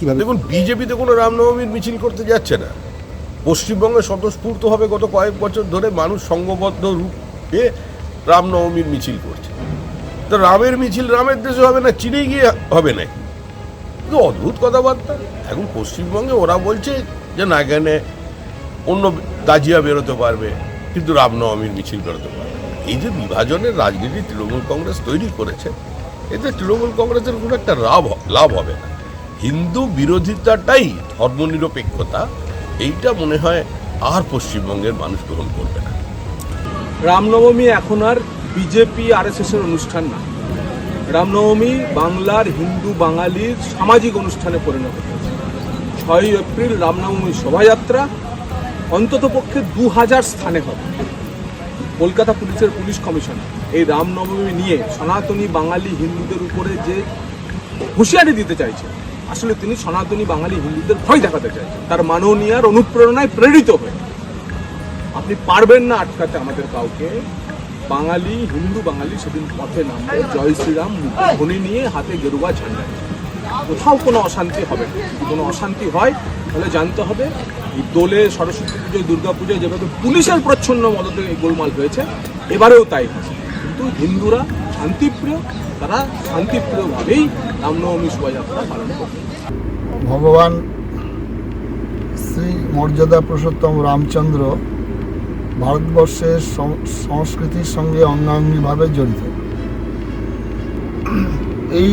দেখুন বিজেপিতে কোনো রামনবমীর মিছিল করতে যাচ্ছে না। পশ্চিমবঙ্গে স্বতঃস্ফূর্তভাবে গত কয়েক বছর ধরে মানুষ সংঘবদ্ধ রূপে রামনবমীর মিছিল করছে। তো রামের মিছিল রামের দেশে হবে না চীনে গিয়ে হবে না। কিন্তু অদ্ভুত কথাবার্তা। এখন পশ্চিমবঙ্গে ওরা বলছে যে না, এখানে অন্য দাজিয়া বেরোতে পারবে, কিন্তু রামনবমীর মিছিল বেরোতে পারবে। এই যে বিভাজনের রাজনীতি তৃণমূল কংগ্রেস তৈরি করেছে, এতে তৃণমূল কংগ্রেসের কোনো একটা লাভ লাভ হবে না। হিন্দু বিরোধিতাটাই ধর্মনিরপেক্ষতা। এইটা মনে হয় আর পশ্চিমবঙ্গের মানুষ গ্রহণ করবে না। রামনবমী এখন আর বিজেপি, আরএসএস এর অনুষ্ঠান না। রামনবমী বাংলার হিন্দু, বাঙালির সামাজিক অনুষ্ঠানে পরিণত হয়েছে। ছয়ই এপ্রিল রামনবমী শোভাযাত্রা, অন্তত পক্ষে দু হাজার স্থানে হবে। কলকাতা পুলিশের পুলিশ কমিশনার এই রামনবমী নিয়ে সনাতনী বাঙালি হিন্দুদের উপরে যে হুঁশিয়ারি দিতে চাইছে আসলে তিনি সনাতনী বাঙালি হিন্দুদের ভয় দেখাতে চাইছেন। তার মাননীয়ার অনুপ্রেরণায় প্রেরিত হয়ে। আপনি পারবেন না আটকাতে আমাদের কাউকে। বাঙালি, হিন্দু বাঙালি সেদিন পথে নামবে। জয় শ্রীরাম, ধ্বনি নিয়ে হাতে গেরুয়া ঝান্ডা কোথাও কোনো অশান্তি হবে না। কোনো অশান্তি হয়, তাহলে জানতে হবে, এই দোলে সরস্বতী পুজোয়, দুর্গা পুজোয় যেভাবে পুলিশের প্রচ্ছন্ন মদতে এই গোলমাল হয়েছে, এবারেও তাই কিন্তু হিন্দুরা শান্তিপ্রিয় তারা শান্তিপ্রিয়ভাবেই রামনবমী শোভাযাত্রা পালন করবে। ভগবান শ্রী মর্যাদা পুরুষোত্তম রামচন্দ্র ভারতবর্ষের সংস্কৃতির সঙ্গে অঙ্গাঙ্গিভাবে জড়িত। এই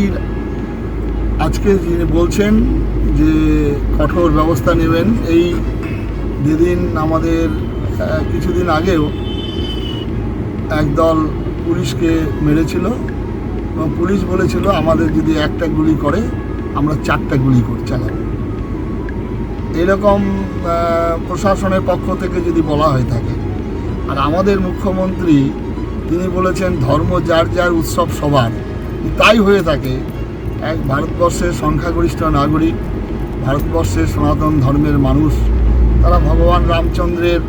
আজকে যিনি বলছেন যে কঠোর ব্যবস্থা নেবেন, এই যেদিন আমাদের কিছুদিন আগেও একদল পুলিশকে মেরেছিল। এবং পুলিশ বলেছিল আমাদের যদি একটা গুলি করে, আমরা চারটা গুলি চালাবো। এরকম প্রশাসনের পক্ষ থেকে যদি বলা হয়ে থাকে। আর আমাদের মুখ্যমন্ত্রী, তিনি বলেছেন ধর্ম যার যার উৎসব সবার। তাই হয়ে থাকে, এক ভারতবর্ষের সংখ্যাগরিষ্ঠ নাগরিক, ভারতবর্ষের সনাতন ধর্মের মানুষ, তারা ভগবান রামচন্দ্রের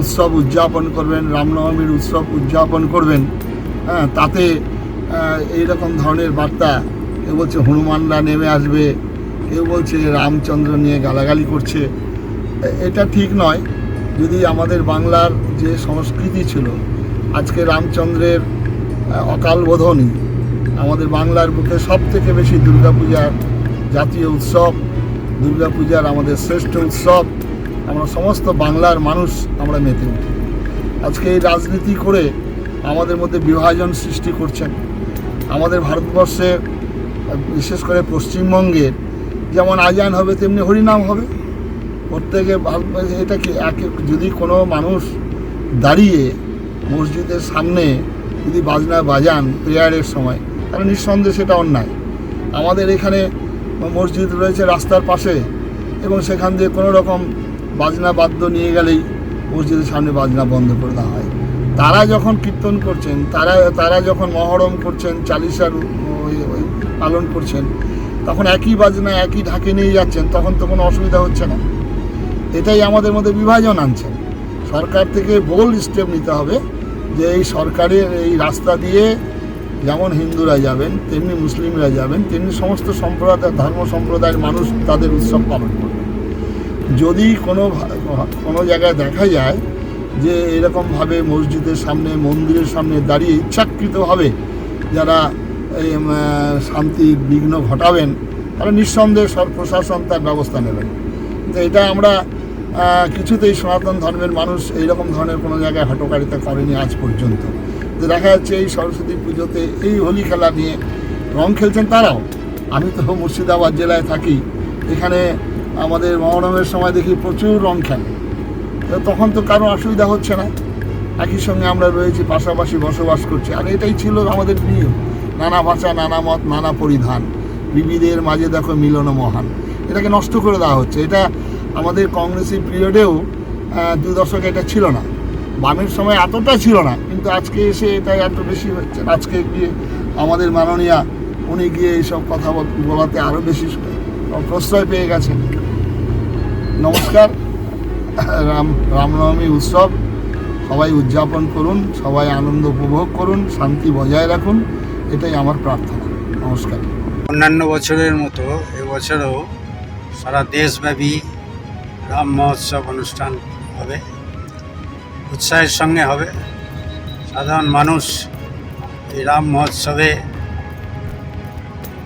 উৎসব উদযাপন করবেন, রামনবমীর উৎসব উদযাপন করবেন হ্যাঁ তাতে এইরকম ধরনের বার্তা। কেউ বলছে হনুমানরা নেমে আসবে কেউ বলছে রামচন্দ্র নিয়ে গালাগালি করছে। এটা ঠিক নয়। যদি আমাদের বাংলার যে সংস্কৃতি ছিল আজকে রামচন্দ্রের আহ, অকাল বোধনই আমাদের বাংলার বুকে সব থেকে বেশি দুর্গাপূজার জাতীয় উৎসব দুর্গাপূজার আমাদের শ্রেষ্ঠ উৎসব আমরা সমস্ত বাংলার মানুষ আমরা মেতে উঠি। আজকে এই রাজনীতি করে আমাদের মধ্যে বিভাজন সৃষ্টি করছেন আমাদের ভারতবর্ষে, বিশেষ করে পশ্চিমবঙ্গের যেমন আজান হবে, তেমনি হরিনাম হবে। প্রত্যেকে এটা কি এক- যদি কোনো মানুষ দাঁড়িয়ে মসজিদের সামনে যদি বাজনা বাজান প্রেয়ারের সময়, তাহলে নিঃসন্দেহে সেটা অন্যায়। আমাদের এখানে মসজিদ রয়েছে রাস্তার পাশে এবং সেখান দিয়ে কোনো রকম বাজনা বাদ্য নিয়ে গেলেই মসজিদের সামনে বাজনা বন্ধ করে দেওয়া হয়। তারা যখন কীর্তন করছেন, তারা তারা যখন মহরম করছেন ওই পালন করছেন, তখন একই বাজনা, একই ঢাকে নিয়ে যাচ্ছেন, তখন তো কোনো অসুবিধা হচ্ছে না। এটাই আমাদের মধ্যে বিভাজন আনছেন সরকার থেকে বোল্ড স্টেপ নিতে হবে যে এই সরকারের এই রাস্তা দিয়ে যেমন হিন্দুরা যাবেন, তেমনি মুসলিমরা যাবেন, তেমনি সমস্ত সম্প্রদায়, ধর্ম সম্প্রদায়ের মানুষ তাদের উৎসব পালন করবে যদি কোনো কোনো জায়গায় দেখা যায় যে এরকমভাবে মসজিদের সামনে, মন্দিরের সামনে দাঁড়িয়ে ইচ্ছাকৃতভাবে যারা শান্তির বিঘ্ন ঘটাবেন, তারা নিঃসন্দেহে প্রশাসন তার ব্যবস্থা নেবেন। তো এটা আমরা কিছুতেই সনাতন ধর্মের মানুষ এইরকম ধরনের কোনো জায়গায় হটকারিতা করেনি আজ পর্যন্ত। তো দেখা যাচ্ছে এই সরস্বতী পুজোতে এই হোলি খেলা নিয়ে রং খেলছেন তারাও। আমি তো মুর্শিদাবাদ জেলায় থাকি। এখানে আমাদের মহরমের সময় দেখি প্রচুর রং খেলে। তখন তো কারও অসুবিধা হচ্ছে না। একই সঙ্গে আমরা রয়েছি, পাশাপাশি বসবাস করছি। আর এটাই ছিল আমাদের প্রিয় নানা ভাষা, নানা মত, নানা পরিধান। বিবিধের মাঝে দেখো মিলন মহান। এটাকে নষ্ট করে দেওয়া হচ্ছে। এটা আমাদের কংগ্রেসি পিরিয়ডেও দু দশকে এটা ছিল না। বামের সময় এতটা ছিল না, কিন্তু আজকে এসে এটা এত বেশি হচ্ছে। আজকে গিয়ে আমাদের মাননীয়া, উনি গিয়ে এইসব কথা বলাতে আরও বেশি প্রশ্রয় পেয়ে গেছেন। নমস্কার। রাম রামনবমী উৎসব। সবাই উদযাপন করুন, সবাই আনন্দ উপভোগ করুন, শান্তি বজায় রাখুন, এটাই আমার প্রার্থনা। নমস্কার। অন্যান্য বছরের মতো এবছরও সারা দেশব্যাপী রাম মহোৎসব অনুষ্ঠান হবে, উৎসাহের সঙ্গে হবে। সাধারণ মানুষ এই রাম মহোৎসবে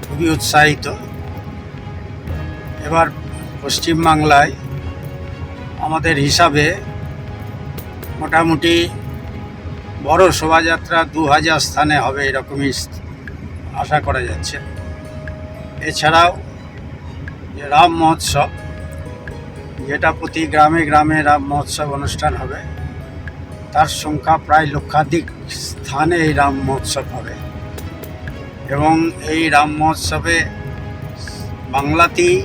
খুবই উৎসাহিত। এবার পশ্চিমবাংলায় আমাদের হিসাবে মোটামুটি বড় শোভাযাত্রা দু হাজার স্থানে হবে এরকমই আশা করা যাচ্ছে। এছাড়াও যে রাম মহোৎসব, যেটা প্রতি গ্রামে গ্রামে রাম মহোৎসব অনুষ্ঠান হবে, তার সংখ্যা প্রায় লক্ষাধিক স্থানে এই রাম মহোৎসব হবে। এবং এই রাম মহোৎসবে বাংলাতেই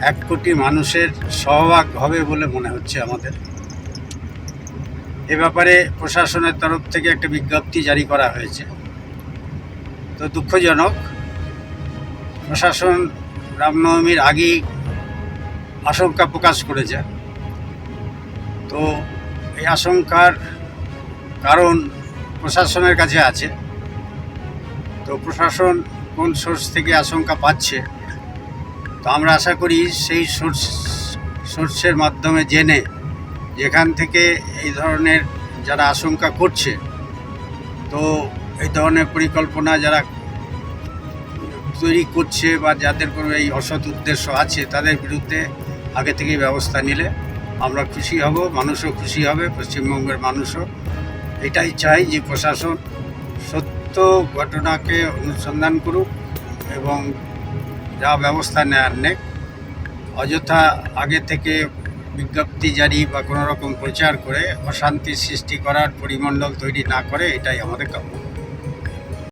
এক কোটি মানুষের সহভাগ হবে বলে মনে হচ্ছে আমাদের। এ ব্যাপারে প্রশাসনের তরফ থেকে একটা বিজ্ঞপ্তি জারি করা হয়েছে। তো দুঃখজনক, প্রশাসন রামনবমীর আগেই আশঙ্কা প্রকাশ করেছে। তো এই আশঙ্কার কারণ প্রশাসনের কাছে আছে। তো প্রশাসন কোন সোর্স থেকে আশঙ্কা পাচ্ছে তো আমরা আশা করি সেই সোর্স, সোর্সের মাধ্যমে জেনে যেখান থেকে এই ধরনের যারা আশঙ্কা করছে, তো এই ধরনের পরিকল্পনা যারা তৈরি করছে বা যাদের কোনো এই অসৎ উদ্দেশ্য আছে, তাদের বিরুদ্ধে আগে থেকেই ব্যবস্থা নিলে আমরা খুশি হব, মানুষও খুশি হবে, পশ্চিমবঙ্গের মানুষও। এটাই চাই যে প্রশাসন সত্য ঘটনাকে অনুসন্ধান করুক এবং যা ব্যবস্থা নেয়ার নেই। অযথা আগে থেকে বিজ্ঞপ্তি জারি বা কোনো রকম প্রচার করে অশান্তি সৃষ্টি করার পরিমণ্ডল তৈরি না করে এটাই আমাদের কাম্য।